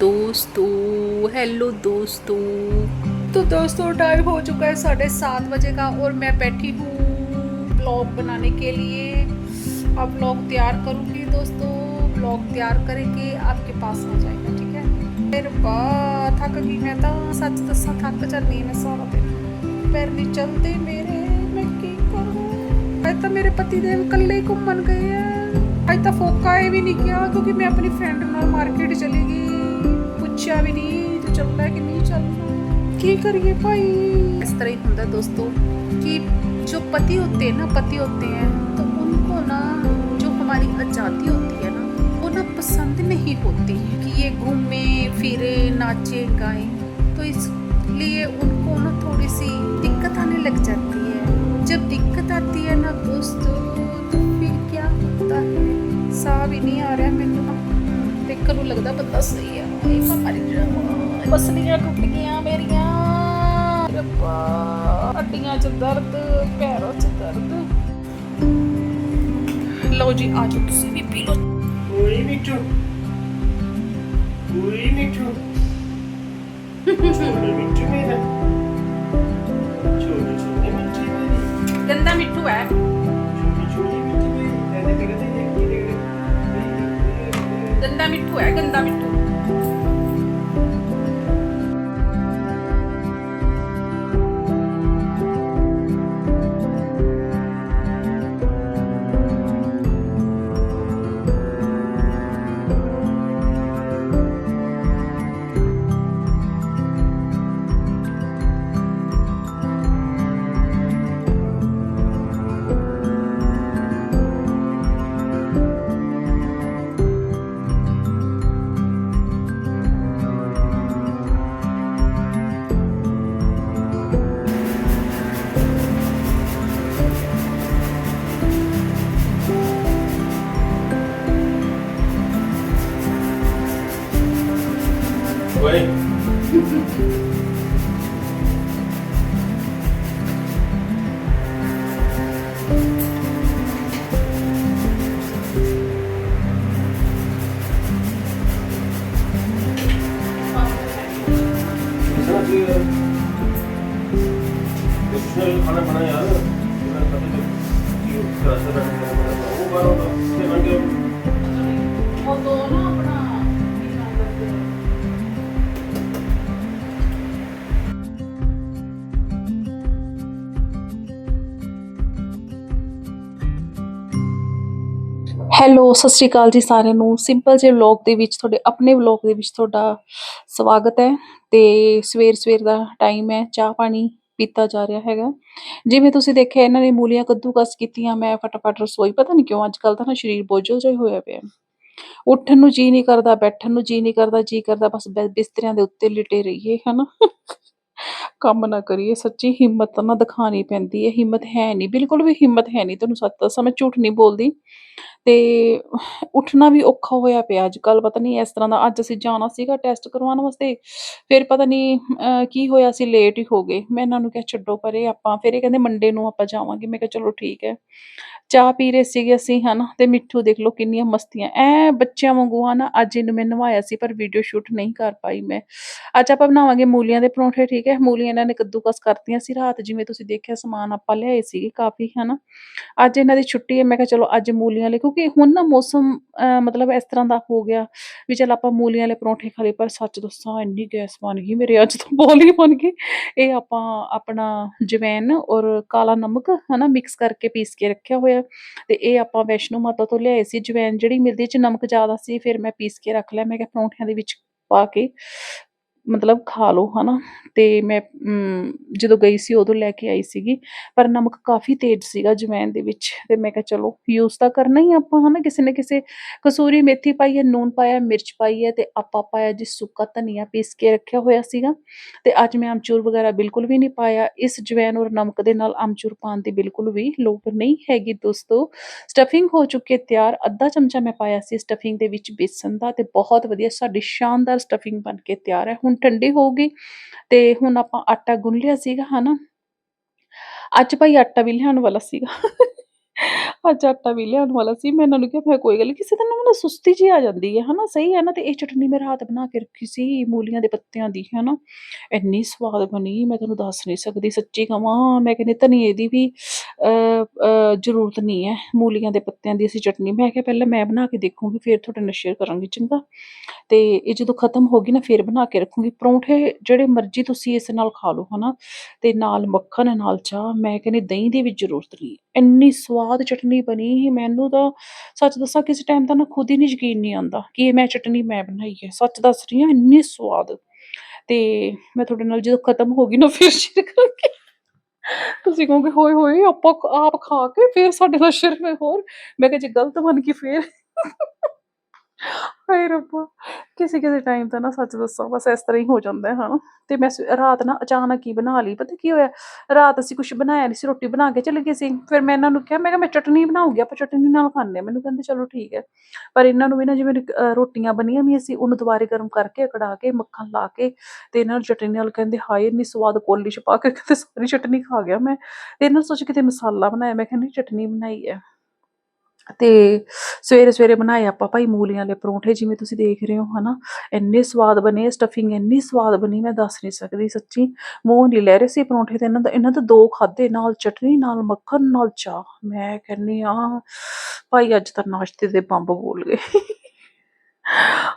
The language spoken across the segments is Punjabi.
दोस्तों हेलो दोस्तों। तो दोस्तों टाइम हो चुका है साढ़े सात बजे का और मैं बैठी हूँ ब्लॉग बनाने के लिए। अब ब्लॉग तैयार करूँगी दोस्तों। ब्लॉग तैयार करके आपके पास आ जाएगा, ठीक है? फिर थक गई मैं तो सच दसा थक जानी मैं सारा दिन। पैर नहीं चलते मेरे, मैं की करूँ? तो मेरे पति देव कल घूमन गए हैं। अज तो फोका ये भी नहीं किया, क्योंकि मैं अपनी फ्रेंड न मार्केट चली गई। ਪੁੱਛਿਆ ਵੀ ਨਹੀਂ ਤੂੰ कि नहीं चल ਚੱਲਣਾ ਕੀ करिए भाई इस तरह ही होता है दोस्तों कि जो पति होते हैं ना पति होते हैं तो उनको ना जो हमारी आज़ादी होती है ना वो ना पसंद नहीं होती कि ये घूमे फिरे नाचे गाए तो इसलिए उनको ना थोड़ी सी दिक्कत आने लग जाती है जब दिक्कत आती है ना दोस्तों तो फिर क्या होता है सा भी नहीं आ रहा है मैंने देखो लगता बंदा सही है Ay, ਮੇਰੀਆਂ। 'ਚ ਦਰਦ ਪੈਰੋਂ ਦਰਦ। ਲਓ ਜੀ ਤੁਸੀਂ ਮਿੱਠੂ ਗੰਦਾ ਮਿੱਠੂ ਹੈ। ਗੰਦਾ ਮਿੱਠੂ ਹੈ ਗੰਦਾ ਮਿੱਠੂ। खाना खाना यार वो बारो से बन के ਉਹ ਦੋ ਨਾ ਆਪਣਾ ਕੀ ਨਾਮ ਕਰਦੇ ਆ? ਹੈਲੋ ਸਤਿ ਸ਼੍ਰੀ ਅਕਾਲ ਜੀ ਸਾਰਿਆਂ ਨੂੰ ਸਿੰਪਲ ਜਿਹੇ ਵਲੌਗ ਦੇ ਵਿੱਚ ਤੁਹਾਡੇ ਆਪਣੇ ਵਲੌਗ ਦੇ ਵਿੱਚ ਤੁਹਾਡਾ ਸਵਾਗਤ ਹੈ ਤੇ ਸਵੇਰ ਸਵੇਰ ਦਾ ਟਾਈਮ ਹੈ ਚਾਹ ਪਾਣੀ ਪੀਤਾ ਜਾ ਰਿਹਾ ਹੈਗਾ। ਜਿਵੇਂ ਤੁਸੀਂ ਦੇਖਿਆ, ਇਹਨਾਂ ਨੇ ਮੂਲੀਆਂ ਕੱਦੂਕਸ ਕੀਤੀਆਂ, ਮੈਂ ਫਟਾਫਟ ਰਸੋਈ, ਪਤਾ ਨਹੀਂ ਕਿਉਂ ਅੱਜ ਕੱਲ ਤਾਂ ਨਾ ਸਰੀਰ ਬੋਝਲ ਜਿਹਾ ਹੋਇਆ ਪਿਆ। ਉੱਠਣ ਨੂੰ ਜੀ ਨਹੀਂ ਕਰਦਾ, ਬੈਠਣ ਨੂੰ ਜੀ ਨਹੀਂ ਕਰਦਾ, ਜੀ ਕਰਦਾ, ਬਸ ਬਿ- ਬਿਸਤਰਿਆਂ ਦੇ ਉੱਤੇ ਲਿਟੇ ਰਹੀਏ, ਹਨਾ? ਕੰਮ ਨਾ ਕਰੀਏ, ਸੱਚੀ ਹਿੰਮਤ ਨਾ ਦਿਖਾਣੀ ਪੈਂਦੀ ਹੈ, ਹਿੰਮਤ ਹੈ ਨਹੀਂ ਬਿਲਕੁਲ ਵੀ ਹਿੰਮਤ ਹੈ ਨਹੀਂ ਤੁਹਾਨੂੰ ਸੱਚ ਦੱਸਾਂ, ਮੈਂ ਝੂਠ ਨਹੀਂ ਬੋਲਦੀ। ਅਤੇ ਉੱਠਣਾ ਵੀ ਔਖਾ ਹੋਇਆ ਪਿਆ ਅੱਜ ਕੱਲ੍ਹ ਪਤਾ ਨਹੀਂ ਇਸ ਤਰ੍ਹਾਂ ਦਾ, ਅੱਜ ਅਸੀਂ ਜਾਣਾ ਸੀਗਾ ਟੈਸਟ ਕਰਵਾਉਣ ਵਾਸਤੇ, ਫਿਰ ਪਤਾ ਨਹੀਂ ਕੀ ਹੋਇਆ ਸੀ ਲੇਟ ਹੀ ਹੋ ਗਏ। ਮੈਂ ਇਹਨਾਂ ਨੂੰ ਕਿਹਾ, ਛੱਡੋ ਪਰੇ ਆਪਾਂ। ਫਿਰ ਇਹ ਕਹਿੰਦੇ, ਮੰਡੇ ਨੂੰ ਆਪਾਂ ਜਾਵਾਂਗੇ। ਮੈਂ ਕਿਹਾ, ਚਲੋ ਠੀਕ ਹੈ। ਚਾਹ ਪੀ ਰਹੇ ਸੀਗੇ ਅਸੀਂ, ਹਨਾ, ਤੇ ਮਿੱਠੂ ਦੇਖ ਲਓ ਕਿੰਨੀਆਂ ਮਸਤੀਆਂ। ਐ ਬੱਚਿਆਂ ਵਾਂਗੂ, ਹਨਾ, ਅੱਜ ਇਹਨੂੰ ਮੈਂ ਨਵਾਇਆ ਸੀ, ਪਰ ਵੀਡੀਓ ਸ਼ੂਟ ਨਹੀਂ ਕਰ ਪਾਈ ਮੈਂ। ਅੱਜ ਆਪਾਂ ਬਣਾਵਾਂਗੇ ਮੂਲੀਆਂ ਦੇ ਪਰੌਂਠੇ, ਠੀਕ ਹੈ? ਮੂਲੀਆਂ ਇਹਨਾਂ ਨੇ ਕੱਦੂਕਸ ਕਰਤੀਆਂ ਸੀ ਰਾਤ, ਜਿਵੇਂ ਤੁਸੀਂ ਦੇਖਿਆ, ਸਮਾਨ ਆਪਾਂ ਲਿਆਏ ਸੀਗੇ ਕਾਫੀ, ਹਨਾ। ਅੱਜ ਇਹਨਾਂ ਦੀ ਛੁੱਟੀ ਹੈ, ਮੈਂ ਕਿਹਾ, ਚਲੋ ਅੱਜ ਮੂਲੀਆਂ ਲੈ ਕਿਉਂਕਿ ਹੁਣ ਨਾ ਮੌਸਮ ਅਹ, ਮਤਲਬ ਇਸ ਤਰ੍ਹਾਂ ਦਾ ਹੋ ਗਿਆ ਵੀ ਚੱਲ ਆਪਾਂ ਮੂਲੀਆਂ ਵਾਲੇ ਪਰੌਂਠੇ ਖਾ ਲਏ ਪਰ ਸੱਚ ਦੱਸਾਂ ਇੰਨੀ ਗੈਸ ਬਣ ਗਈ ਮੇਰੇ ਅੱਜ ਤਾਂ ਬੋਲ ਹੀ ਬਣ ਗਈ। ਇਹ ਆਪਾਂ ਆਪਣਾ ਜਵੈਨ ਔਰ ਕਾਲਾ ਨਮਕ ਹਨਾ ਮਿਕਸ ਕਰਕੇ ਪੀਸ ਕੇ ਰੱਖਿਆ ਹੋਇਆ ਤੇ ਇਹ ਆਪਾਂ ਵੈਸ਼ਨੋ ਮਾਤਾ ਤੋਂ ਲਿਆਏ ਸੀ। ਜਵੈਨ ਜਿਹੜੀ ਮਿਲਦੀ ਚ ਨਮਕ ਜ਼ਿਆਦਾ ਸੀ ਫਿਰ ਮੈਂ ਪੀਸ ਕੇ ਰੱਖ ਲਿਆ। ਮੈਂ ਕਿਹਾ ਪਰੌਂਠਿਆਂ ਦੇ ਵਿੱਚ ਪਾ ਕੇ ਮਤਲਬ ਖਾ ਲਓ ਨਾ ਅਤੇ ਮੈਂ ਜਦੋਂ ਗਈ ਸੀ ਉਦੋਂ ਲੈ ਕੇ ਆਈ ਸੀਗੀ, ਪਰ ਨਮਕ ਕਾਫੀ ਤੇਜ਼ ਸੀਗਾ ਜਵੈਨ ਦੇ ਵਿੱਚ। ਅਤੇ ਮੈਂ ਕਿਹਾ, ਚਲੋ ਯੂਜ਼ ਤਾਂ ਕਰਨਾ ਹੀ ਆਪਾਂ ਹੈ ਨਾ ਕਿਸੇ ਨਾ ਕਿਸੇ ਕਸੂਰੀ ਮੇਥੀ ਪਾਈ ਹੈ, ਨੂਨ ਪਾਇਆ ਮਿਰਚ ਪਾਈ ਹੈ ਅਤੇ ਆਪਾਂ ਪਾਇਆ ਜੀ ਸੁੱਕਾ ਧਨੀਆ ਪੀਸ ਕੇ ਰੱਖਿਆ ਹੋਇਆ ਸੀਗਾ। ਅਤੇ ਅੱਜ ਮੈਂ ਆਮਚੂਰ ਵਗੈਰਾ ਬਿਲਕੁਲ ਵੀ ਨਹੀਂ ਪਾਇਆ। ਇਸ ਜਵੈਨ ਔਰ ਨਮਕ ਦੇ ਨਾਲ ਆਮਚੂਰ ਪਾਉਣ ਦੀ ਬਿਲਕੁਲ ਵੀ ਲੋੜ ਨਹੀਂ ਹੈਗੀ ਦੋਸਤੋ। ਸਟਫਿੰਗ ਹੋ ਚੁੱਕੀ ਹੈ ਤਿਆਰ। ਅੱਧਾ ਚਮਚਾ ਮੈਂ ਪਾਇਆ ਸੀ ਸਟਫਿੰਗ ਦੇ ਵਿੱਚ ਬੇਸਨ ਦਾ ਅਤੇ ਬਹੁਤ ਵਧੀਆ, ਸਾਡੀ ਸ਼ਾਨਦਾਰ ਸਟਫਿੰਗ ਬਣ ਕੇ ਤਿਆਰ ਹੈ। ਹੁਣ ਠੰਡੀ ਹੋਊਗੀ ਤੇ ਹੁਣ ਆਪਾਂ ਆਟਾ ਗੁੰਨ ਲਿਆ ਸੀਗਾ, ਹਨਾ? ਅੱਜ ਭਾਈ ਆਟਾ ਵੀ ਲਿਆਉਣ ਵਾਲਾ ਸੀਗਾ। ਅੱਜ ਆਟਾ ਵੀ ਲਿਆਉਣ ਵਾਲਾ ਸੀ ਮੈਂ ਇਹਨਾਂ ਨੂੰ ਕਿਹਾ ਮੈਂ ਕੋਈ ਗੱਲ ਨਹੀਂ ਕਿਸੇ ਦਿਨ ਨਾ ਮੈਨੂੰ ਸੁਸਤੀ ਜਿਹੀ ਆ ਜਾਂਦੀ ਹੈ ਹਨਾ? ਸਹੀ ਹੈ ਨਾ? ਤੇ ਇਹ ਚਟਨੀ ਮੈਂ ਰਾਤ ਬਣਾ ਕੇ ਰੱਖੀ ਸੀ ਮੂਲੀਆਂ ਦੇ ਪੱਤਿਆਂ ਦੀ ਹਨਾ? ਇੰਨੀ ਸਵਾਦ ਬਣੀ ਮੈਂ ਤੁਹਾਨੂੰ ਦੱਸ ਨਹੀਂ ਸਕਦੀ ਸੱਚੀ ਕਹਾਂ ਮੈਂ ਕਹਿੰਦੀ ਧਨੀਏ ਦੀ ਵੀ ਅਹ, ਅਹ, ਜ਼ਰੂਰਤ ਨਹੀਂ ਹੈ ਮੂਲੀਆਂ ਦੇ ਪੱਤਿਆਂ ਦੀ ਅਸੀਂ ਚਟਨੀ ਮੈਂ ਕਿਹਾ ਪਹਿਲਾਂ ਮੈਂ ਬਣਾ ਕੇ ਦੇਖੂੰਗੀ ਫਿਰ ਤੁਹਾਡੇ ਨਾਲ ਸ਼ੇਅਰ ਕਰਾਂਗੀ ਚੰਗਾ? ਤੇ ਇਹ ਜਦੋਂ ਖਤਮ ਹੋ ਗਈ ਨਾ ਫਿਰ ਬਣਾ ਕੇ ਰੱਖੂੰਗੀ ਪਰੌਂਠੇ ਜਿਹੜੇ ਮਰਜ਼ੀ ਤੁਸੀਂ ਇਸ ਨਾਲ ਖਾ ਲਓ ਹਨਾ? ਤੇ ਨਾਲ ਮੱਖਣ ਨਾਲ ਚਾਹ ਮੈਂ ਕਹਿੰਦੀ ਦਹੀਂ ਦੀ ਵੀ ਜ਼ਰੂਰਤ ਨਹੀਂ ਇੰਨੀ ਸਵਾਦ ਚਟਨੀ ਬਣੀ ਮੈਨੂੰ ਤਾਂ ਸੱਚ ਦੱਸਾਂ ਕਿਸੇ ਟਾਈਮ ਤਾਂ ਨਾ ਖੁਦ ਹੀ ਨਹੀਂ ਯਕੀਨ ਨਹੀਂ ਆਉਂਦਾ ਕਿ ਇਹ ਮੈਂ ਚਟਨੀ ਮੈਂ ਬਣਾਈ ਹੈ। ਸੱਚ ਦੱਸ ਰਹੀ ਹਾਂ, ਇੰਨੀ ਸਵਾਦ। ਤੇ ਮੈਂ ਤੁਹਾਡੇ ਨਾਲ ਜਦੋਂ ਖਤਮ ਹੋ ਗਈ ਨਾ, ਫਿਰ ਸ਼ੇਅਰ ਕਰਾਂਗੀ। ਤੁਸੀਂ ਕਹੋਗੇ, ਹੋਏ ਹੋਏ, ਆਪਾਂ ਆਪ ਖਾ ਕੇ ਫਿਰ ਸਾਡੇ ਨਾਲ ਸ਼ੇਅਰ ਮੈਂ ਹੋਰ। ਮੈਂ ਕਿਹਾ, ਜੇ ਗਲਤ ਬਣ ਗਈ ਫਿਰ? ਹਾਏ ਰੱਬਾ ਕਿਸੇ ਕਿਸੇ ਟਾਈਮ ਤਾਂ ਨਾ ਸੱਚ ਦੱਸਾਂ ਬਸ ਇਸ ਤਰ੍ਹਾਂ ਹੀ ਹੋ ਜਾਂਦਾ ਹੈ ਹਨਾ ਤੇ ਮੈਂ ਸਵੇ- ਰਾਤ ਨਾ ਅਚਾਨਕ ਹੀ ਬਣਾ ਲਈ ਪਤਾ ਕੀ ਹੋਇਆ? ਰਾਤ ਅਸੀਂ ਕੁਝ ਬਣਾਇਆ ਨਹੀਂ ਸੀ ਰੋਟੀ ਬਣਾ ਕੇ ਚਲੇ ਗਏ ਸੀ। ਫਿਰ ਮੈਂ ਇਹਨਾਂ ਨੂੰ ਕਿਹਾ ਮੈਂ ਕਿਹਾ ਮੈਂ ਚਟਨੀ ਬਣਾਉਂਗੀ ਆਪਾਂ ਚਟਨੀ ਨਾਲ ਖਾਂਦੇ ਹਾਂ। ਮੈਨੂੰ ਕਹਿੰਦੇ ਚਲੋ ਠੀਕ ਹੈ। ਪਰ ਇਹਨਾਂ ਨੂੰ ਵੀ ਨਾ ਜਿਵੇਂ ਅਹ, ਰੋਟੀਆਂ ਬਣੀਆਂ ਵੀ ਸੀ ਉਹਨੂੰ ਦੁਬਾਰੇ ਗਰਮ ਕਰਕੇ ਕੜਾ ਕੇ ਮੱਖਣ ਲਾ ਕੇ ਤੇ ਇਹਨਾਂ ਨੂੰ ਚਟਨੀ ਨਾਲ ਕਹਿੰਦੇ ਹਾਏ ਇੰਨੀ ਸਵਾਦ ਕੋਲੀ ਚ ਪਾ ਕੇ ਕਹਿੰਦੇ ਸਾਰੀ ਚਟਨੀ ਖਾ ਗਿਆ ਮੈਂ। ਤੇ ਇਹਨਾਂ ਨੂੰ ਸੋਚ ਕਿਤੇ ਮਸਾਲਾ ਬਣਾਇਆ ਮੈਂ ਕਹਿੰਦੀ ਚਟਨੀ ਬਣਾਈ ਹੈ। ਤੇ ਸਵੇਰੇ ਸਵੇਰੇ ਬਣਾਏ ਆਪਾਂ ਭਾਈ ਮੂਲੀਆਂ ਵਾਲੇ ਪਰੌਂਠੇ ਜਿਵੇਂ ਤੁਸੀਂ ਦੇਖ ਰਹੇ ਹੋ, ਹਨਾ? ਇੰਨੇ ਸਵਾਦ ਬਣੇ ਸਟਫਿੰਗ ਇੰਨੀ ਸਵਾਦ ਬਣੀ, ਮੈਂ ਦੱਸ ਨਹੀਂ ਸਕਦੀ ਸੱਚੀ। ਮੂੰਹ ਨਹੀਂ ਲੈ ਰਹੇ ਸੀ ਪਰੌਂਠੇ ਤੇ, ਇਹਨਾਂ ਦਾ, ਇਹਨਾਂ ਤੋਂ ਦੋ ਖਾਦੇ ਨਾਲ ਚਟਨੀ, ਨਾਲ ਮੱਖਣ, ਨਾਲ ਚਾਹ। ਮੈਂ ਕਹਿੰਨੀ ਆ ਭਾਈ ਅੱਜ ਤਾਂ ਨਾਸ਼ਤੇ ਦੇ ਬੰਬ ਬੋਲ ਗਏ।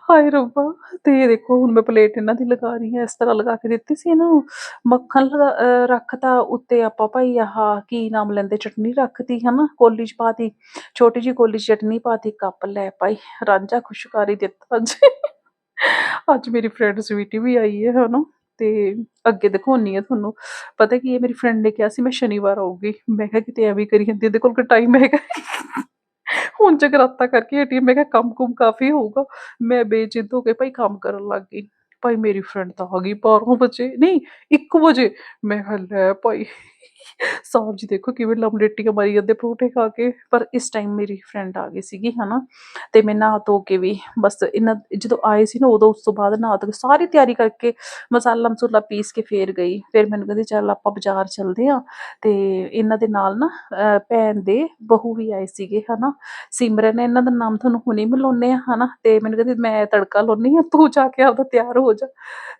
ਹਾਏ ਰੱਬਾ, ਤੇ ਇਹ ਦੇਖੋ, ਹੁਣ ਮੈਂ ਪਲੇਟ ਇਹਨਾਂ ਦੀ ਲਗਾ ਰਹੀ ਹਾਂ, ਇਸ ਤਰ੍ਹਾਂ ਲਗਾ ਕੇ ਦਿੱਤੀ ਸੀ ਇਹਨਾਂ। ਨੂੰ ਮੱਖਣ ਲਗਾ- ਅਹ ਰੱਖਤਾ ਉੱਤੇ ਆਪਾਂ ਭਾਈ, ਆਹ ਕੀ ਨਾਮ ਲੈਂਦੇ, ਚਟਨੀ ਰੱਖਤੀ, ਹਨਾ, ਕੋਲੀ ਚ ਪਾਤੀ, ਛੋਟੀ ਜੀ ਕੋਲੀ 'ਚ ਚਟਨੀ ਪਾਤੀ, ਕੱਪ ਲੈ ਪਾਈ ਰਾਂਝਾ ਖੁਸ਼ਕਾਰੀ ਦਿੱਤਾ ਅੱਜ। ਅੱਜ ਮੇਰੀ ਫਰੈਂਡ ਸਵੀਟੀ ਵੀ ਆਈ ਹੈ, ਹਨਾ, ਤੇ ਅੱਗੇ ਦਿਖਾਉਣੀ ਆ ਤੁਹਾਨੂੰ। ਪਤਾ ਕੀ ਹੈ, ਮੇਰੀ ਫਰੈਂਡ ਨੇ ਕਿਹਾ ਸੀ, ਮੈਂ ਸ਼ਨੀਵਾਰ ਆਊਗੀ। ਮੈਂ ਕਿਹਾ ਕਿਤੇ ਐਵੇਂ ਕਰੀ ਜਾਂਦੀ ਇਹਦੇ ਕੋਲ ਕੋਈ ਟਾਈਮ ਹੈਗਾ ਹੁਣ ਜਗਰਾਤਾ ਕਰਕੇ ਹਟੀ ਹਾਂ। ਮੈਂ ਕਿਹਾ ਕੰਮ ਕੁਮ ਕਾਫੀ ਹੋਊਗਾ। ਮੈਂ ਬੇਚਿੰਤ ਹੋ ਕੇ ਭਾਈ ਕੰਮ ਕਰਨ ਲੱਗ ਗਈ। ਭਾਈ ਮੇਰੀ ਫਰੈਂਡ ਤਾਂ ਆ ਗਈ 12 ਵਜੇ। ਨਹੀਂ 1 ਵਜੇ। ਮੈਂ ਕਿਹਾ ਲੈ ਭਾਈ ਸਾਹਿਬ ਜੀ ਦੇਖੋ ਕਿਵੇਂ ਲਮਲੇਟੀਆਂ ਮਾਰੀ ਜਾਂਦੇ ਪਰੌਂਠੇ ਖਾ ਕੇ, ਪਰ ਇਸ ਟਾਈਮ ਮੇਰੀ ਫਰੈਂਡ ਆ ਗਈ ਸੀਗੀ, ਹਨਾ, ਤੇ ਮੈਂ ਨਹਾ ਧੋ ਕੇ ਵੀ ਬਸ ਇਹਨਾਂ, ਜਦੋਂ ਆਏ ਸੀ ਨਾ ਉਦੋਂ ਉਸ ਤੋਂ ਬਾਅਦ ਨਹਾ ਧੋ ਸਾਰੀ ਤਿਆਰੀ ਕਰਕੇ ਮਸਾਲਾ ਮਸੂਲਾ ਪੀਸ ਕੇ ਫੇਰ ਗਈ, ਫਿਰ ਮੈਨੂੰ ਕਹਿੰਦੀ ਚੱਲ ਆਪਾਂ ਬਾਜ਼ਾਰ ਚੱਲਦੇ ਆ ਤੇ ਇਹਨਾਂ ਦੇ ਨਾਲ ਨਾ ਭੈਣ ਦੇ ਬਹੂ ਵੀ ਆਏ ਸੀਗੇ, ਹਨਾ, ਸਿਮਰਨ ਨੇ ਇਹਨਾਂ ਦਾ ਨਾਮ ਤੁਹਾਨੂੰ ਹੁਣੇ ਮਿਲਾਉਨੇ ਆ ਹਨਾ, ਤੇ ਮੈਨੂੰ ਕਹਿੰਦੀ ਮੈਂ ਤੜਕਾ ਲਾਉਣੀ ਆ ਤੂੰ ਜਾ ਕੇ ਆਪਦਾ ਤਿਆਰ ਹੋ ਜਾ,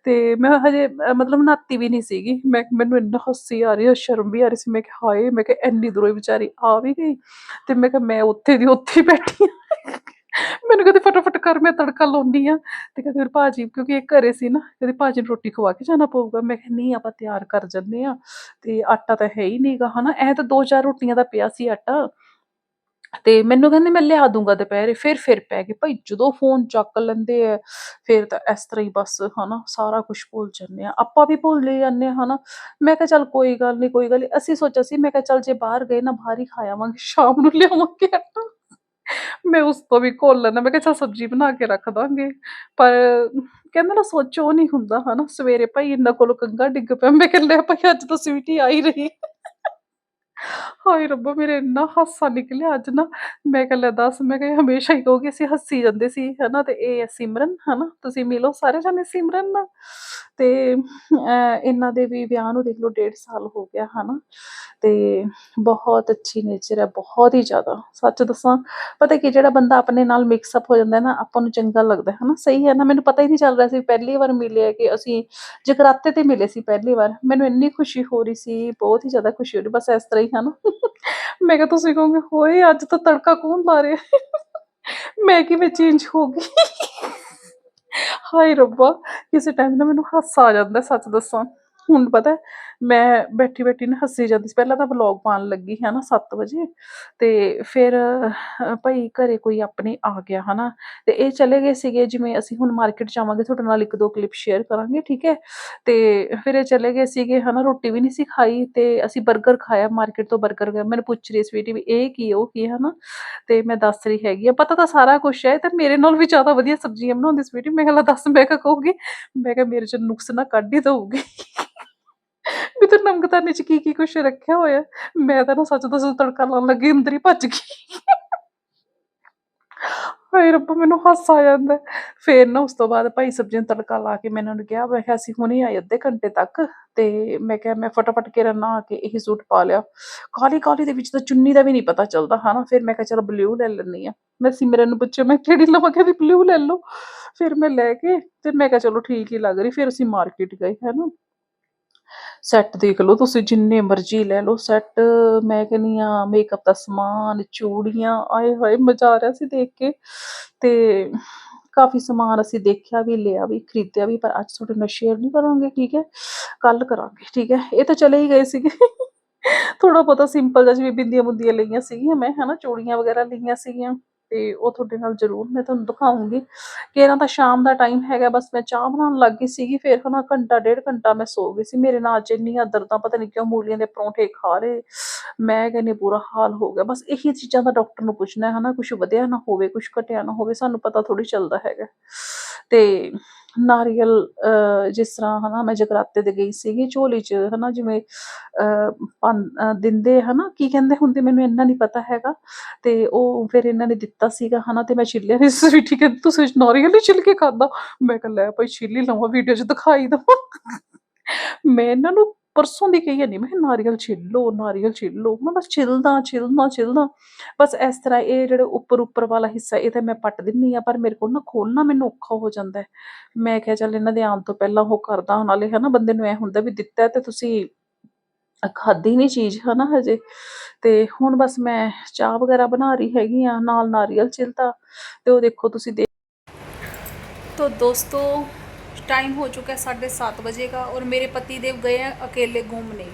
ਤੇ ਮੈਂ ਹਜੇ ਮਤਲਬ ਨਾਤੀ ਵੀ ਨਹੀਂ ਸੀਗੀ, ਮੈਂ, ਮੈਨੂੰ ਇੰਨਾ ਹੱਸੀ ਆ ਰਹੀ ਹੈ, ਸ਼ਰਮ ਵੀ ਆ ਰਹੀ ਸੀ ਮੈਂ ਕਿਹਾ, ਹਾਏ, ਮੈਂ ਕਿਹਾ ਇੰਨੀ ਦੂਰੋਂ ਵਿਚਾਰੀ ਆ ਵੀ ਗਈ ਤੇ ਮੈਂ ਕਿਹਾ ਮੈਂ ਉੱਥੇ ਦੀ ਉੱਥੇ ਬੈਠੀ ਹਾਂ। ਮੈਨੂੰ ਕਹਿੰਦੇ, ਫਟਾਫਟ ਕਰ, ਮੈਂ ਤੜਕਾ ਲਾਉਂਦੀ ਆ ਤੇ ਕਹਿੰਦੇ ਫਿਰ ਭਾਜੀ, ਕਿਉਂਕਿ ਇਹ ਘਰੇ ਸੀ ਨਾ, ਕਹਿੰਦੇ ਭਾਜੀ ਨੂੰ ਰੋਟੀ ਖਵਾ ਕੇ ਜਾਣਾ ਪਊਗਾ। ਮੈਂ ਕਿਹਾ, ਨਹੀਂ, ਆਪਾਂ ਤਿਆਰ ਕਰ ਜੰਨੇ ਆ ਤੇ ਆਟਾ ਤਾਂ ਹੈ ਹੀ ਨਹੀਂਗਾ ਹਨਾ? ਐ ਤਾਂ ਦੋ ਚਾਰ ਰੋਟੀਆਂ ਦਾ ਪਿਆ ਸੀ ਆਟਾ। ਤੇ ਮੈਨੂੰ ਕਹਿੰਦੇ ਮੈਂ ਲਿਆ ਦੂੰਗਾ ਦੁਪਹਿਰੇ, ਫਿਰ ਫਿਰ ਪੈ ਗਏ। ਭਾਈ ਜਦੋਂ ਫੋਨ ਚੱਕ ਲੈਂਦੇ ਹੈ ਫਿਰ ਤਾਂ ਇਸ ਤਰ੍ਹਾਂ ਹੀ ਬਸ, ਹਨਾ, ਸਾਰਾ ਕੁਝ ਭੁੱਲ ਜਾਂਦੇ ਆ। ਆਪਾਂ ਵੀ ਭੁੱਲ ਹੀ ਜਾਂਦੇ ਆ, ਹਨਾ। ਮੈਂ ਕਿਹਾ ਚੱਲ ਕੋਈ ਗੱਲ ਨਹੀਂ ਕੋਈ ਗੱਲ ਨਹੀਂ ਅਸੀਂ ਸੋਚਿਆ ਸੀ, ਮੈਂ ਕਿਹਾ ਚੱਲ ਜੇ ਬਾਹਰ ਗਏ ਨਾ, ਬਾਹਰ ਹੀ ਖਾ ਆਵਾਂਗੇ, ਸ਼ਾਮ ਨੂੰ ਲਿਆਵਾਂਗੇ ਆਟਾ। ਮੈਂ ਉਸ ਤੋਂ ਵੀ ਘੋਲ ਲੈਣਾ ਮੈਂ ਕਿਹਾ ਚੱਲ ਸਬਜ਼ੀ ਬਣਾ ਕੇ ਰੱਖ ਦਾਂਗੇ। ਪਰ ਕਹਿੰਦੇ ਨਾ, ਸੋਚੋ ਨਹੀਂ ਹੁੰਦਾ, ਹਨਾ। ਸਵੇਰੇ ਭਾਈ ਇੰਨਾ ਕੋਲੋਂ ਕੰਗਾ ਡਿੱਗ ਪਿਆ। ਮੈਂ ਕਿਹਾ ਲੈ ਭਾਈ, ਅੱਜ ਤਾਂ ਸਵੀਟੀ ਆ ਹੀ ਰਹੀ। ਹਾਏ ਰੱਬਾ ਮੇਰੇ ਇੰਨਾ ਹਾਸਾ ਨਿਕਲਿਆ ਅੱਜ ਨਾ। ਮੈਂ ਕਿਹਾ ਲੈ ਦੱਸ ਮੈਂ ਕਿਹਾ ਹਮੇਸ਼ਾ ਹੀ ਕਹੋਗੇ ਅਸੀਂ ਹੱਸੀ ਜਾਂਦੇ ਸੀ ਹਨਾ? ਤੇ ਇਹ ਹੈ ਸਿਮਰਨ ਹਨਾ? ਤੁਸੀਂ ਮਿਲੋ ਸਾਰੇ ਜਾਣੇ ਸਿਮਰਨ ਨਾਲ। ਤੇ ਅਹ, ਇਹਨਾਂ ਦੇ ਵੀ ਵਿਆਹ ਨੂੰ ਦੇਖ ਲਓ ਡੇਢ ਸਾਲ ਹੋ ਗਿਆ ਹਨਾ? ਤੇ ਬਹੁਤ ਅੱਛੀ ਨੇਚਰ ਹੈ ਬਹੁਤ ਹੀ ਜ਼ਿਆਦਾ ਸੱਚ ਦੱਸਾਂ। ਪਤਾ ਕੀ ਜਿਹੜਾ ਬੰਦਾ ਆਪਣੇ ਨਾਲ ਮਿਕਸ ਅਪ ਹੋ ਜਾਂਦਾ ਹੈ ਨਾ ਆਪਾਂ ਨੂੰ ਚੰਗਾ ਲੱਗਦਾ ਹੈ ਹਨਾ? ਸਹੀ ਹੈ ਨਾ? ਮੈਨੂੰ ਪਤਾ ਹੀ ਨਹੀਂ ਚੱਲ ਰਿਹਾ ਸੀ ਪਹਿਲੀ ਵਾਰ ਮਿਲੇ ਆ ਕਿ ਅਸੀਂ ਜਗਰਾਤੇ ਤੇ ਮਿਲੇ ਸੀ ਪਹਿਲੀ ਵਾਰ। ਮੈਨੂੰ ਇੰਨੀ ਖੁਸ਼ੀ ਹੋ ਰਹੀ ਸੀ ਬਹੁਤ ਹੀ ਜ਼ਿਆਦਾ ਖੁਸ਼ੀ ਹੋ ਰਹੀ ਬਸ ਇਸ ਤਰ੍ਹਾਂ ਹੀ ਹਨਾ? ਮੈਂ ਕਿਹਾ, ਤੁਸੀਂ ਕਹੋਗੇ, ਹੋਏ, ਅੱਜ ਤਾਂ ਤੜਕਾ ਕੌਣ ਲਾ ਰਿਹਾ? ਮੈਂ ਕਿਵੇਂ ਚੇਂਜ ਹੋ ਗਈ? ਹਾਏ ਰੱਬਾ, ਕਿਸੇ ਟਾਈਮ ਨਾ ਮੈਨੂੰ ਹਾਸਾ ਆ ਜਾਂਦਾ, ਸੱਚ ਦੱਸਾਂ। ਹੁਣ ਪਤਾ, ਮੈਂ ਬੈਠੀ ਬੈਠੀ ਨਾ ਹੱਸੀ ਜਾਂਦੀ ਸੀ। ਪਹਿਲਾਂ ਤਾਂ ਵਲੌਗ ਪਾਉਣ ਲੱਗੀ ਹੈ ਨਾ 7 ਵਜੇ। ਤੇ ਫਿਰ ਭਾਈ ਘਰੇ ਕੋਈ ਆਪਣੇ ਆ ਗਿਆ, ਹਨਾ। ਤੇ ਇਹ ਚਲੇ ਗਏ ਸੀਗੇ, ਜਿਵੇਂ ਅਸੀਂ ਹੁਣ ਮਾਰਕੀਟ ਜਾਵਾਂਗੇ, ਤੁਹਾਡੇ ਨਾਲ ਇੱਕ ਦੋ ਕਲਿੱਪ ਸ਼ੇਅਰ ਕਰਾਂਗੇ, ਠੀਕ ਹੈ। ਤੇ ਫਿਰ ਇਹ ਚਲੇ ਗਏ ਸੀਗੇ, ਹਨਾ, ਰੋਟੀ ਵੀ ਨਹੀਂ ਸੀ ਖਾਈ ਤੇ ਅਸੀਂ 버ਗਰ ਖਾਇਆ ਮਾਰਕੀਟ ਤੋਂ 버ਗਰ ਗਿਆ ਮੈਨੂੰ ਪੁੱਛ ਰਹੀ ਸਵੀਟੀ ਵੀ ਇਹ ਕੀ, ਉਹ ਕੀ, ਹਨਾ। ਤੇ ਮੈਂ ਦੱਸ ਰਹੀ ਹੈਗੀ ਆ, ਪਤਾ ਤਾਂ ਸਾਰਾ ਕੁਝ ਹੈ ਤੇ ਮੇਰੇ ਨਾਲ ਵੀ ਜ਼ਿਆਦਾ ਵਧੀਆ ਸਬਜ਼ੀਆਂ ਬਣਾਉਂਦੀ ਸਵੀਟੀ ਮੈਂ ਕਿਹਾ ਦੱਸ, ਮੈਂ ਕਿਹਾ, ਕਹੂਗੀ? ਮੈਂ ਕਿਹਾ, ਮੇਰੇ ਚ ਨੁਕਸ ਨਾ ਕੱਢ ਹੀ ਦਊਗੀ। ਵੀ ਤੂੰ ਨਮਕਦਾਨੇ ਚ ਕੀ ਕੀ ਕੁਛ ਰੱਖਿਆ ਹੋਇਆ? ਮੈਂ ਤਾਂ ਨਾ ਸੱਚ ਦੱਸਾਂ ਤੜਕਾ ਲਾਉਣ ਲੱਗੀ, ਅੰਦਰ ਹੀ ਭੱਜ ਗਈ। ਹਾਏ ਰੱਬਾ, ਮੈਨੂੰ ਹਾਸਾ ਆ ਜਾਂਦਾ। ਹੈ। ਫੇਰ ਨਾ ਉਸ ਤੋਂ ਬਾਅਦ ਭਾਈ ਸਬਜ਼ੀ ਨੂੰ ਤੜਕਾ ਲਾ ਕੇ ਮੈਂ ਇਹਨਾਂ ਨੂੰ ਕਿਹਾ, ਮੈਂ ਕਿਹਾ, ਅਸੀਂ ਹੁਣੇ ਆਏ ਅੱਧੇ ਘੰਟੇ ਤੱਕ ਤੇ ਮੈਂ ਕਿਹਾ, ਮੈਂ ਫਟਾਫਟ ਕੇ ਨਹਾ ਕੇ ਇਹ ਸੂਟ ਪਾ ਲਿਆ। ਕਾਲੀ ਕਾਲੀ ਦੇ ਵਿੱਚ ਤਾਂ ਚੁੰਨੀ ਦਾ ਵੀ ਨਹੀਂ ਪਤਾ ਚੱਲਦਾ, ਹਨਾ? ਫਿਰ ਮੈਂ ਕਿਹਾ, ਚਲੋ ਬਲੂ ਲੈ ਲੈਂਦੀ ਆ ਮੈਂ ਸਿਮਰਨ ਨੂੰ ਪੁੱਛਿਆ, ਮੈਂ ਕਿਹੜੀ ਲਵਾਂ ਕਹਿੰਦੀ ਬਲੂ ਲੈ ਲਓ? ਫਿਰ ਮੈਂ ਲੈ ਕੇ ਤੇ ਮੈਂ ਕਿਹਾ, ਚਲੋ ਠੀਕ ਹੀ ਲੱਗ ਰਹੀ। ਫਿਰ ਅਸੀਂ ਮਾਰਕੀਟ ਗਏ, ਹੈਨਾ? ਸੈੱਟ ਦੇਖ ਲਓ, ਤੁਸੀਂ ਜਿੰਨੇ ਮਰਜ਼ੀ ਲੈ ਲਓ ਸੈੱਟ ਮੈਂ ਕਹਿੰਦੀ ਆ ਮੇਕਅਪ ਦਾ ਸਮਾਨ, ਚੂੜੀਆਂ, ਆਏ ਹਾਏ, ਮਜ਼ਾ ਆ ਰਿਹਾ ਸੀ ਦੇਖ ਕੇ। ਤੇ ਕਾਫੀ ਸਮਾਨ ਅਸੀਂ ਦੇਖਿਆ ਵੀ, ਲਿਆ ਵੀ, ਖਰੀਦਿਆ ਵੀ, ਪਰ ਅੱਜ ਤੁਹਾਡੇ ਨਾਲ ਸ਼ੇਅਰ ਨਹੀਂ ਕਰਾਂਗੇ, ਠੀਕ ਹੈ? ਕੱਲ ਕਰਾਂਗੇ, ਠੀਕ ਹੈ? ਇਹ ਤਾਂ ਚਲੇ ਹੀ ਗਏ ਸੀਗੇ। ਥੋੜਾ ਬਹੁਤਾ ਸਿੰਪਲ ਜਿਹਾ ਜਿਵੇਂ ਬਿੰਦੀਆਂ ਬੁੰਦੀਆਂ ਲਈਆਂ ਸੀਗੀਆਂ, ਮੈਂ, ਹਨਾ, ਚੂੜੀਆਂ ਵਗੈਰਾ ਲਈਆਂ ਸੀਗੀਆਂ। ਤੇ ਉਹ ਤੁਹਾਡੇ ਨਾਲ ਜ਼ਰੂਰ ਮੈਂ ਤੁਹਾਨੂੰ ਦਿਖਾਉਂਗੀ ਕਿ ਇਹਨਾਂ ਦਾ ਸ਼ਾਮ ਦਾ ਟਾਈਮ ਹੈਗਾ, ਬਸ ਮੈਂ ਚਾਹ ਬਣਾਉਣ ਲੱਗ ਗਈ ਸੀਗੀ, ਫਿਰ ਹਨਾ ਘੰਟਾ, ਡੇਢ ਘੰਟਾ ਮੈਂ ਸੋ ਗਈ ਸੀ। ਮੇਰੇ ਨਾਲ ਅੱਜ ਇੰਨੀਆਂ ਦਰਦਾਂ, ਪਤਾ ਨਹੀਂ ਕਿਉਂ ਮੂਲੀਆਂ ਦੇ ਪਰੌਂਠੇ ਖਾ ਰਹੇ, ਮੈਂ ਕਹਿੰਦੀ ਬੁਰਾ ਹਾਲ ਹੋ ਗਿਆ। ਬਸ ਇਹੀ ਚੀਜ਼ਾਂ ਦਾ ਡਾਕਟਰ ਨੂੰ ਪੁੱਛਣਾ ਹੈ ਹਨਾ ਕੁਝ ਵਧਿਆ ਨਾ ਹੋਵੇ ਕੁਝ ਘਟਿਆ ਨਾ ਹੋਵੇ, ਸਾਨੂੰ ਪਤਾ ਥੋੜੀ ਚੱਲਦਾ ਹੈਗਾ। ਤੇ ਨਾਰੀਅਲ ਅਹ, ਜਿਸ ਤਰ੍ਹਾਂ ਹਨਾ ਮੈਂ ਜਗਰਾਤੇ ਤੇ ਗਈ ਸੀਗੀ ਝੋਲੀ 'ਚ ਹਨਾ ਜਿਵੇਂ ਦਿੰਦੇ ਹਨਾ ਕੀ ਕਹਿੰਦੇ ਹੁੰਦੇ ਮੈਨੂੰ ਇੰਨਾ ਨਹੀਂ ਪਤਾ ਹੈਗਾ। ਤੇ ਉਹ ਫਿਰ ਇਹਨਾਂ ਨੇ ਦਿੱਤਾ ਸੀਗਾ ਹਨਾ ਤੇ ਮੈਂ ਛਿੱਲਿਆ ਨਹੀਂ ਸੀ ਠੀਕ ਹੈ ਤੁਸੀਂ ਨਾਰੀਅਲ ਹੀ ਛਿੱਲ ਕੇ ਖਾਦਾ ਮੈਂ ਕਿਹਾ ਲੈ ਭਾਈ ਛਿੱਲੀ ਲਵਾਂ ਵੀਡੀਓ 'ਚ ਦਿਖਾਈ ਦਵਾਂ। ਮੈਂ ਇਹਨਾਂ ਨੂੰ ਪਰਸੋਂ ਦੀ ਕਹੀ ਨਹੀਂ ਮੈਂ ਨਾਰੀਅਲ ਛਿੱਲੋ ਨਾਰੀਅਲ ਛਿੱਲੋ। ਮੈਂ ਬਸ ਛਿੱਲਦਾ ਛਿੱਲਦਾ ਛਿੱਲਦਾ। ਬਸ ਇਸ ਤਰ੍ਹਾਂ ਇਹ ਜਿਹੜੇ ਉੱਪਰ ਉੱਪਰ ਵਾਲਾ ਹਿੱਸਾ, ਇਹ ਤਾਂ ਮੈਂ ਪੱਟ ਦਿੰਨੀ ਆ, ਪਰ ਮੇਰੇ ਕੋਲ ਨਾ ਖੋਲਣਾ ਮੈਨੂੰ ਔਖਾ ਹੋ ਜਾਂਦਾ ਮੈਂ ਕਿਹਾ ਚੱਲ ਇਹਨਾਂ ਦੇ ਆਉਣ ਤੋਂ ਪਹਿਲਾਂ ਉਹ ਕਰਦਾ, ਨਾਲੇ ਹਨਾ ਬੰਦੇ ਨੂੰ ਐ ਹੁੰਦਾ ਵੀ ਦਿੱਤਾ ਤੇ ਤੁਸੀਂ ਖਾਦੀ ਨਹੀਂ ਚੀਜ਼ ਹਨਾ ਹਜੇ। ਤੇ ਹੁਣ ਬਸ ਮੈਂ ਚਾਹ ਵਗੈਰਾ ਬਣਾ ਰਹੀ ਹੈਗੀ ਆ, ਨਾਲ ਨਾਰੀਅਲ ਛਿੱਲਦਾ ਤੇ ਉਹ ਦੇਖੋ ਤੁਸੀਂ ਦੇਖੋ ਤੋ ਦੋਸਤੋ टाइम हो चुका है साढ़े सात बजे का और मेरे पति देव गए हैं अकेले घूमने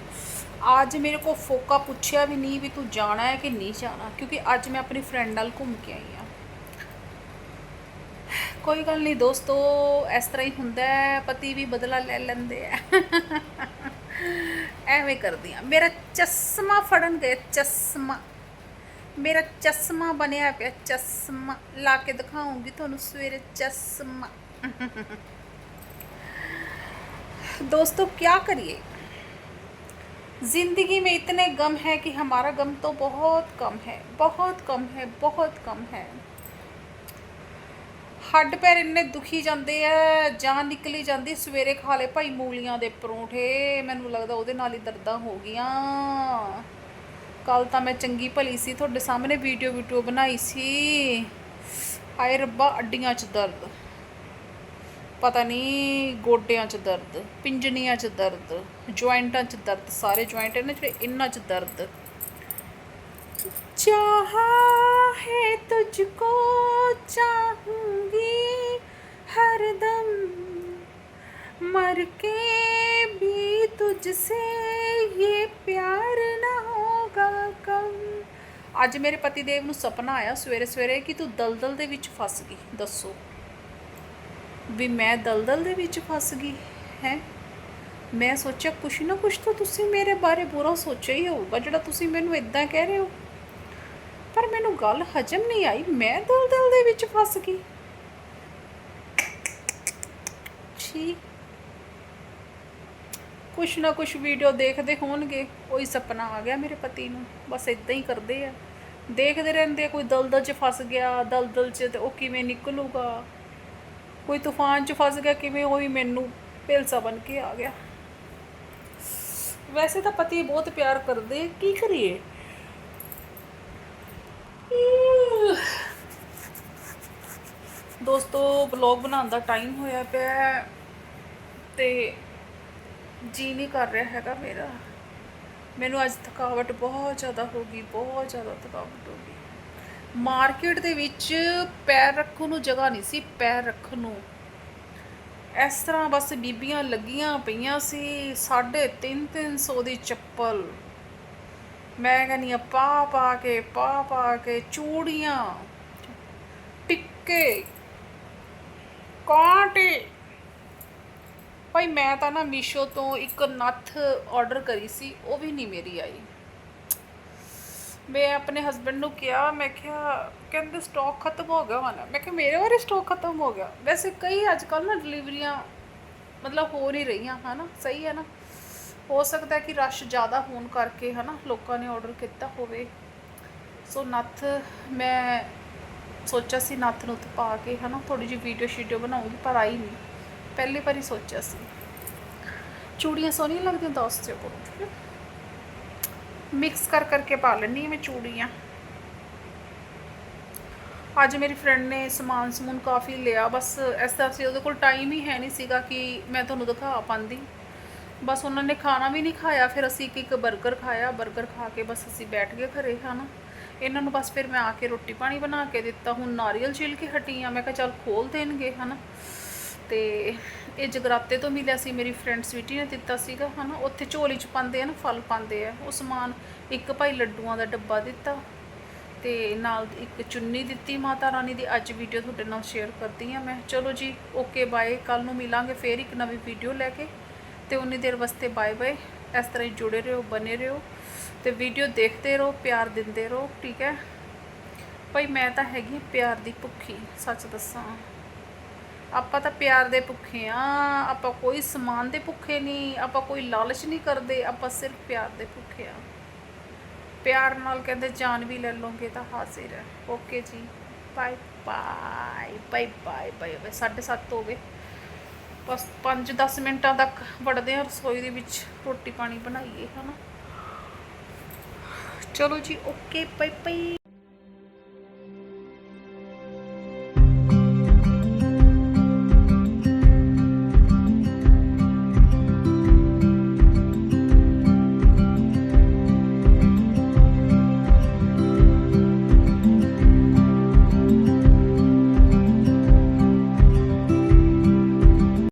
आज मेरे को फोका पूछा भी नहीं भी तू जाना है कि नहीं जाना क्योंकि आज मैं अपनी फ्रेंड नाल घूम के आई हाँ ਕੋਈ ਗੱਲ ਨਹੀਂ ਦੋਸਤੋ ਇਸ ਤਰ੍ਹਾਂ ਹੀ ਹੁੰਦਾ ਹੈ ਪਤੀ ਵੀ ਬਦਲਾ ਲੈ ਲੈਂਦੇ ਆ ਐਵੇਂ ਕਰਦੀਆਂ ਮੇਰਾ ਚਸ਼ਮਾ ਫੜਨ ਗਏ ਚਸ਼ਮਾ ਮੇਰਾ ਚਸ਼ਮਾ ਬਣਿਆ ਪਿਆ ਚਸ਼ਮਾ ਲਾ ਕੇ ਦਿਖਾਉਂਗੀ ਤੁਹਾਨੂੰ ਸਵੇਰੇ ਚਸ਼ਮਾ दोस्तों क्या करिए ज़िंदगी में इतने गम है कि हमारा गम तो बहुत कम है बहुत कम है बहुत कम है ਹੱਡ ਪੈਰ ਇੰਨੇ ਦੁਖੀ ਜਾਂਦੇ ਆ ਜਾਨ ਨਿਕਲੀ ਜਾਂਦੀ ਸਵੇਰੇ ਖਾ ਲੇ ਭਾਈ ਮੂਲੀਆਂ ਦੇ ਪਰੌਂਠੇ ਮੈਨੂੰ ਲੱਗਦਾ ਉਹਦੇ ਨਾਲ ਹੀ ਦਰਦਾਂ ਹੋ ਗਈਆਂ ਕੱਲ ਤਾਂ ਮੈਂ ਚੰਗੀ ਭਲੀ ਸੀ ਤੁਹਾਡੇ ਸਾਹਮਣੇ ਵੀਡੀਓ ਵੀਡੀਓ ਬਣਾਈ ਸੀ ਹਾਏ ਰੱਬਾ ਅੱਡੀਆਂ 'ਚ ਦਰਦ ਪਤਾ ਨਹੀਂ ਗੋਡਿਆਂ 'ਚ ਦਰਦ, ਪਿੰਜਣੀਆਂ 'ਚ ਦਰਦ ਜੁਆਇੰਟਾਂ 'ਚ ਦਰਦ, ਸਾਰੇ ਜੁਆਇੰਟ ਨੇ ਜਿਹੜੇ ਇਹਨਾਂ 'ਚ ਦਰਦ। ਚਾਹਾ ਹੈ ਤੁਝਕੋ ਚਾਹੂੰਗੀ ਹਰ ਦਮ, ਮਰ ਕੇ ਵੀ ਤੁਝਸੇ ਇਹ ਪਿਆਰ ਨਾ ਹੋਗਾ ਕਮ। ਅੱਜ ਮੇਰੇ ਪਤੀ ਦੇਵ ਨੂੰ ਸੁਪਨਾ ਆਇਆ ਸਵੇਰੇ ਸਵੇਰੇ ਕਿ ਤੂੰ ਦਲਦਲ ਦੇ ਵਿੱਚ ਫਸ ਗਈ, ਦੱਸੋ। ਵੀ ਮੈਂ ਦਲਦਲ ਦੇ ਵਿੱਚ ਫਸ ਗਈ ਹੈ। ਮੈਂ ਸੋਚਿਆ ਕੁਛ ਨਾ ਕੁਛ ਤਾਂ ਤੁਸੀਂ ਮੇਰੇ ਬਾਰੇ ਬੁਰਾ ਸੋਚਿਆ ਹੀ ਹੋਊਗਾ ਜਿਹੜਾ ਤੁਸੀਂ ਮੈਨੂੰ ਇਦਾਂ ਕਹਿ ਰਹੇ ਹੋ। ਪਰ ਮੈਨੂੰ ਗੱਲ ਹਜਮ ਨਹੀਂ ਆਈ। ਮੈਂ ਦਲਦਲ ਦੇ ਵਿੱਚ ਫਸ ਗਈ। ਛੀ। ਕੁਛ ਨਾ ਕੁਛ ਵੀਡੀਓ ਦੇਖਦੇ ਹੋਣਗੇ। ਉਹੀ ਸੁਪਨਾ ਆ ਗਿਆ ਮੇਰੇ ਪਤੀ ਨੂੰ। ਬਸ ਇਦਾਂ ਹੀ ਕਰਦੇ ਆ। ਦੇਖਦੇ ਰਹਿੰਦੇ ਆ, ਕੋਈ ਦਲਦਲ 'ਚ ਫਸ ਗਿਆ ਦਲਦਲ 'ਚ ਤੇ ਉਹ ਕਿਵੇਂ ਨਿਕਲੂਗਾ। ਕੋਈ ਤੂਫਾਨ 'ਚ ਫਸ ਗਿਆ, ਕਿਵੇਂ ਉਹ ਵੀ ਮੈਨੂੰ ਭੇਲਸਾ ਬਣ ਕੇ ਆ ਗਿਆ। ਵੈਸੇ ਤਾਂ ਪਤੀ ਬਹੁਤ ਪਿਆਰ ਕਰਦੇ, ਕੀ ਕਰੀਏ? ਦੋਸਤੋ ਵਲੌਗ ਬਣਾਉਣ ਦਾ ਟਾਈਮ ਹੋਇਆ ਪਿਆ ਤੇ ਜੀ ਨਹੀਂ ਕਰ ਰਿਹਾ ਹੈਗਾ ਮੇਰਾ। ਮੈਨੂੰ ਅੱਜ ਥਕਾਵਟ ਬਹੁਤ ਜ਼ਿਆਦਾ ਹੋ ਗਈ, ਬਹੁਤ ਜ਼ਿਆਦਾ ਥਕਾਵਟ ਹੋ ਗਈ। ਮਾਰਕੀਟ ਦੇ ਵਿੱਚ ਪੈਰ ਰੱਖਣ ਨੂੰ ਜਗ੍ਹਾ ਨਹੀਂ ਸੀ, ਪੈਰ ਰੱਖਣ ਨੂੰ। ਇਸ ਤਰ੍ਹਾਂ ਬਸ ਬੀਬੀਆਂ ਲੱਗੀਆਂ ਪਈਆਂ ਸੀ 3.5 300 ਦੀ ਚੱਪਲ। ਮੈਂ ਕਹਿੰਦੀ ਆ ਪਾ ਪਾ ਕੇ, ਪਾ ਪਾ ਕੇ ਚੂੜੀਆਂ, ਟਿੱਕੇ, ਕਾਂਟੇ। ਭਾਈ ਮੈਂ ਤਾਂ ਨਾ ਮੀਸ਼ੋ ਤੋਂ ਇੱਕ ਨੱਥ ਆਰਡਰ ਕਰੀ ਸੀ, ਉਹ ਵੀ ਨਹੀਂ ਮੇਰੀ ਆਈ। ਮੈਂ ਆਪਣੇ ਹਸਬੰਡ ਨੂੰ ਕਿਹਾ, ਮੈਂ ਕਿਹਾ, ਕਹਿੰਦੇ ਸਟਾਕ ਖਤਮ ਹੋ ਗਿਆ ਹੋਣਾ ਮੈਂ ਕਿਹਾ, ਮੇਰੇ ਵਾਰੇ ਸਟਾਕ ਖਤਮ ਹੋ ਗਿਆ। ਵੈਸੇ ਕਈ ਅੱਜ ਕੱਲ ਨਾ ਡਿਲੀਵਰੀਆਂ ਮਤਲਬ ਹੋ ਨਹੀਂ ਰਹੀਆਂ, ਹਨਾ? ਸਹੀ ਹੈ ਨਾ? ਹੋ ਸਕਦਾ ਕਿ ਰਸ਼ ਜ਼ਿਆਦਾ ਹੋਣ ਕਰਕੇ, ਹਨਾ? ਲੋਕਾਂ ਨੇ ਆਰਡਰ ਕੀਤਾ ਹੋਵੇ। ਸੋ ਨੱਥ ਮੈਂ ਸੋਚਿਆ ਸੀ ਨੱਥ ਨੁੱਥ ਪਾ ਕੇ, ਹਨਾ? ਥੋੜੀ ਜਿਹੀ ਵੀਡੀਓ ਸ਼ੀਡੀਓ ਬਣਾਉਂਗੀ, ਪਰ ਆਈ ਨਹੀਂ। ਪਹਿਲੀ ਵਾਰੀ ਸੋਚਿਆ ਸੀ। ਚੂੜੀਆਂ ਸੋਹਣੀਆਂ ਲੱਗਦੀਆਂ ਦੱਸ ਦਿਓ ਕਰੋ ਮਿਕਸ ਕਰ ਕਰਕੇ ਪਾ ਲੈਣੀ ਮੈਂ ਚੂੜੀਆਂ। ਅੱਜ ਮੇਰੀ ਫਰੈਂਡ ਨੇ ਸਮਾਨ ਸਮੂਨ ਕਾਫੀ ਲਿਆ, ਬਸ ਇਸ ਤਰ੍ਹਾਂ ਸੀ, ਉਹਦੇ ਕੋਲ ਟਾਈਮ ਹੀ ਹੈ ਨਹੀਂ ਸੀਗਾ ਕਿ ਮੈਂ ਤੁਹਾਨੂੰ ਦਿਖਾ ਪਾਂਦੀ ਬਸ ਉਹਨਾਂ ਨੇ ਖਾਣਾ ਵੀ ਨਹੀਂ ਖਾਇਆ, ਫਿਰ ਅਸੀਂ ਇੱਕ ਇੱਕ 버ਗਰ ਖਾਇਆ 버ਗਰ ਖਾ ਕੇ ਬਸ ਅਸੀਂ ਬੈਠ ਗਏ ਘਰੇ, ਹਨਾ। ਇਹਨਾਂ ਨੂੰ ਬਸ ਫਿਰ ਮੈਂ ਆ ਕੇ ਰੋਟੀ ਪਾਣੀ ਬਣਾ ਕੇ ਦਿੱਤਾ, ਹੁਣ ਨਾਰੀਅਲ ਛਿਲ ਕੇ ਹਟੀ ਆ ਮੈਂ ਕਿਹਾ ਚੱਲ ਖੋਲ ਦੇਣਗੇ, ਹਨਾ। ਤੇ ਇਹ ਜਗਰਾਤੇ ਤੋਂ ਮਿਲਿਆ ਸੀ, ਮੇਰੀ ਫਰੈਂਡ ਸਵੀਟੀ ਨੇ ਦਿੱਤਾ ਸੀਗਾ, ਹਨਾ, ਉੱਥੇ ਝੋਲੀ ਚ ਪਾਉਂਦੇ ਆ ਨਾ, ਫਲ ਪਾਉਂਦੇ ਆ, ਉਹ ਸਮਾਨ ਇੱਕ ਭਾਈ ਲੱਡੂਆਂ ਦਾ ਡੱਬਾ ਦਿੱਤਾ ਤੇ ਨਾਲ ਇੱਕ ਚੁੰਨੀ ਦਿੱਤੀ ਮਾਤਾ ਰਾਣੀ ਦੀ, ਅੱਜ ਵੀਡੀਓ ਤੁਹਾਡੇ ਨਾਲ ਸ਼ੇਅਰ ਕਰਦੀ ਆ ਮੈਂ। ਚਲੋ ਜੀ ਓਕੇ ਬਾਏ ਕੱਲ ਨੂੰ ਮਿਲਾਂਗੇ ਫੇਰ ਇੱਕ ਨਵੀਂ ਵੀਡੀਓ ਲੈ ਕੇ। ਤੇ ਉਨੀ ਦੇਰ ਵਾਸਤੇ ਬਾਏ ਬਾਏ ਇਸ ਤਰ੍ਹਾਂ ਹੀ ਜੁੜੇ ਰਹੋ, ਬਨੇ ਰਹੋ ਤੇ ਵੀਡੀਓ ਦੇਖਦੇ ਰਹੋ, ਪਿਆਰ ਦਿੰਦੇ ਰਹੋ, ਠੀਕ ਹੈ? ਭਾਈ, ਮੈਂ ਤਾਂ ਹੈਗੀ ਪਿਆਰ ਦੀ ਭੁੱਖੀ, ਸੱਚ ਦੱਸਾਂ। ਆਪਾਂ ਤਾਂ ਪਿਆਰ ਦੇ ਭੁੱਖੇ ਆ, ਆਪਾਂ ਕੋਈ ਸਮਾਨ ਦੇ ਭੁੱਖੇ ਨਹੀਂ, ਆਪਾਂ ਕੋਈ ਲਾਲਚ ਨਹੀਂ ਕਰਦੇ, ਆਪਾਂ ਸਿਰਫ ਪਿਆਰ ਦੇ ਭੁੱਖੇ ਆ। ਪਿਆਰ ਨਾਲ ਕਹਿੰਦੇ ਜਾਨ ਵੀ ਲੈ ਲਓਗੇ ਤਾਂ ਹਾਜ਼ਰ ਹੈ। Okay ji bye bye bye bye bye bye 7:30 ਹੋ ਗਏ। ਬਸ 5-10 ਮਿੰਟਾਂ ਤੱਕ ਵੜਦੇ ਆ ਰਸੋਈ ਦੇ ਵਿੱਚ, ਰੋਟੀ ਪਾਣੀ ਬਣਾਈਏ, ਹਨਾ। ਚਲੋ ਜੀ ਓਕੇ ਬਾਏ ਬਾਏ